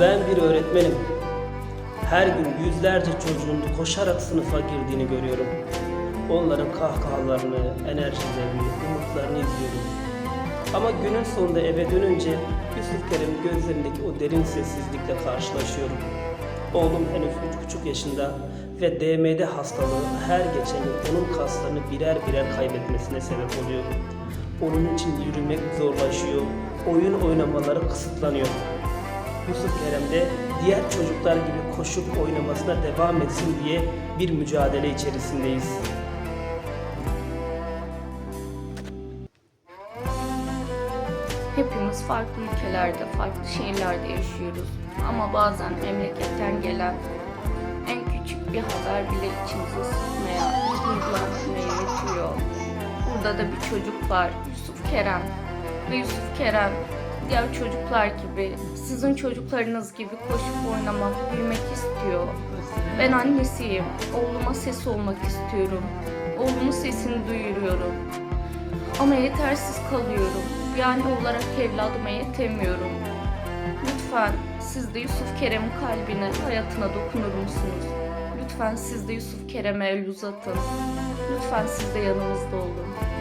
Ben bir öğretmenim. Her gün yüzlerce çocuğun koşarak sınıfa girdiğini görüyorum. Onların kahkahalarını, enerjilerini, umutlarını izliyorum. Ama günün sonunda eve dönünce Yusuf Kerem'in gözlerindeki o derin sessizlikle karşılaşıyorum. Oğlum henüz üç buçuk yaşında ve DMD hastalığı her geçen yıl onun kaslarını birer birer kaybetmesine sebep oluyor. Onun için yürümek zorlaşıyor, oyun oynamaları kısıtlanıyor. Yusuf Kerem de diğer çocuklar gibi koşup oynamasına devam etsin diye bir mücadele içerisindeyiz. Hepimiz farklı ülkelerde, farklı şehirlerde yaşıyoruz. Ama bazen memleketten gelen en küçük bir haber bile içimizi sıkmaya, duygulandırmaya yetiyor. Burada da bir çocuk var, Yusuf Kerem. Ve Yusuf Kerem diğer çocuklar gibi, sizin çocuklarınız gibi koşup oynamak, büyümek istiyor. Ben annesiyim, oğluma ses olmak istiyorum. Oğlumun sesini duyuruyorum. Ama yetersiz kalıyorum. Anne olarak evladıma yetemiyorum. Lütfen siz de Yusuf Kerem'in kalbine, hayatına dokunur musunuz? Lütfen siz de Yusuf Kerem'e el uzatın. Lütfen siz de yanımızda olun.